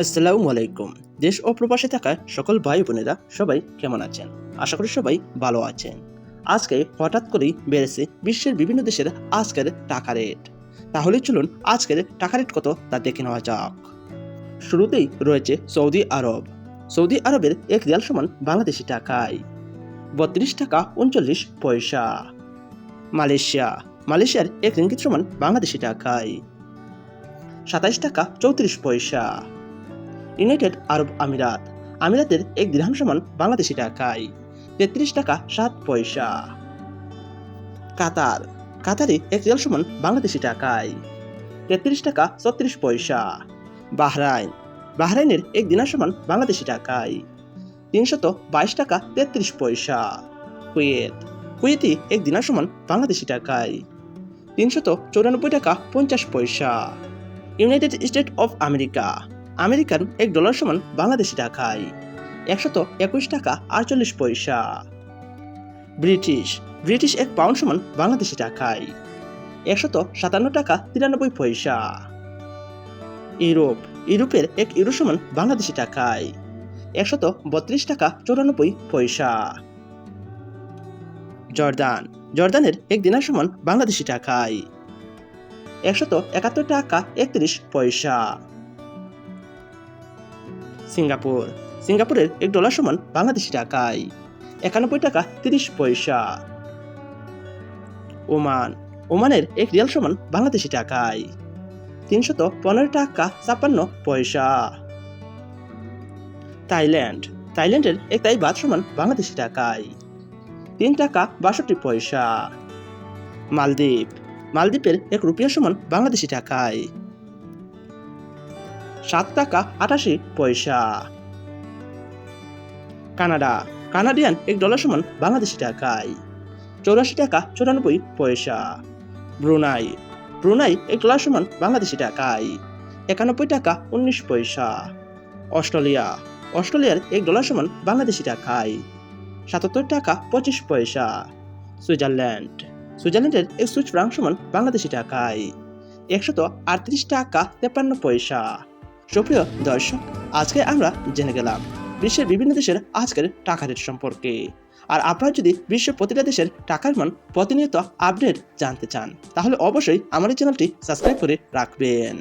আসসালামু আলাইকুম। দেশ ও প্রবাসে থাকা সকল ভাই বোনেরা সবাই কেমন আছেন? আশা করি সবাই ভালো আছেন। আজকে হঠাৎ করেই বেড়েছে বিশ্বের বিভিন্ন দেশের আজকের টাকা রেট। তাহলে চলুন আজকের টাকা রেট কত তা দেখে নেওয়া যাক। শুরুতেই রয়েছে সৌদি আরব। সৌদি আরবের এক রিয়াল সমান বাংলাদেশি টাকায়। বত্রিশ টাকা উনচল্লিশ পয়সা। মালয়েশিয়া। মালয়েশিয়ার এক রিঙ্গিত সমান বাংলাদেশি টাকায়। সাতাইশ টাকা চৌত্রিশ পয়সা। ইউনাইটেড আরব আমিরাত। আমিরাতের এক দিরহাম সমান বাংলাদেশি টাকায়। তেত্রিশ টাকা সাত পয়সা। কাতার। কাতারে এক রিয়াল সমান বাংলাদেশি টাকায়। তেত্রিশ টাকা ছত্রিশ পয়সা। বাহরাইন। বাহরাইনের এক দিনার সমান বাংলাদেশি টাকায়। তিনশত বাইশ টাকা তেত্রিশ পয়সা। কুয়েত। কুয়েতি এক দিনার সমান বাংলাদেশি টাকায়। তিনশত চৌরানব্বই টাকা পঞ্চাশ পয়সা। United State of America. American এক ডলার সমান বাংলাদেশি টাকায়। একশত একুশ টাকা আটচল্লিশ পয়সা। ব্রিটিশ। ব্রিটিশ এক পাউন্ড সমান বাংলাদেশি টাকায়। একশত সাতান্ন টাকা তিরানব্বই পয়সা। ইউরোপ। ইউরোপের এক ইউরো সমান বাংলাদেশি টাকায়। একশত বত্রিশ টাকা চৌরানব্বই পয়সা। জর্দান। জর্দানের এক দিনার সমান বাংলাদেশি টাকায়। একশত একাত্তর টাকা একত্রিশ পয়সা। সিঙ্গাপুর। সিঙ্গাপুরের এক ডলার সমান বাংলাদেশি টাকায়। একানব্বই টাকা তিরিশ পয়সা। ওমান। ওমানের এক রিয়াল সমান বাংলাদেশি টাকায়। তিনশত পনেরো টাকা ছাপ্পান্ন পয়সা। থাইল্যান্ড। থাইল্যান্ডের এক তাই বাদ সমান বাংলাদেশি টাকায়। তিন টাকা বাষট্টি পয়সা। মালদ্বীপ। মালদ্বীপের এক রুপিয়া সমান বাংলাদেশি টাকায়। সাত টাকা আটাশি পয়সা। কানাডা, কানাডিয়ান এক ডলার সমান বাংলাদেশি টাকায়। চৌরাশি টাকা চৌরানব্বই পয়সা। ব্রুনাই ব্রুনাই এক ডলার সমান বাংলাদেশি টাকায়। একানব্বই টাকা উনিশ পয়সা। অস্ট্রেলিয়া, অস্ট্রেলিয়ার এক ডলার সমান বাংলাদেশি টাকায়। সাতাত্তর টাকা পঁচিশ পয়সা। সুইজারল্যান্ড, সুইজারল্যান্ডের এক সুইচ ফ্রাঙ্ক সমান বাংলাদেশি টাকায়। একশত আটত্রিশ টাকা তেপান্ন পয়সা। সুপ্রিয় দর্শক, আজকে আমরা জেনে গেলাম বিশ্বের বিভিন্ন দেশের আজকের টাকা রেট সম্পর্কে। আর আপনারা যদি বিশ্বের প্রতিটা দেশের টাকার মান প্রতিনিয়ত আপডেট জানতে চান, তাহলে অবশ্যই আমার এই চ্যানেলটি সাবস্ক্রাইব করে রাখবেন।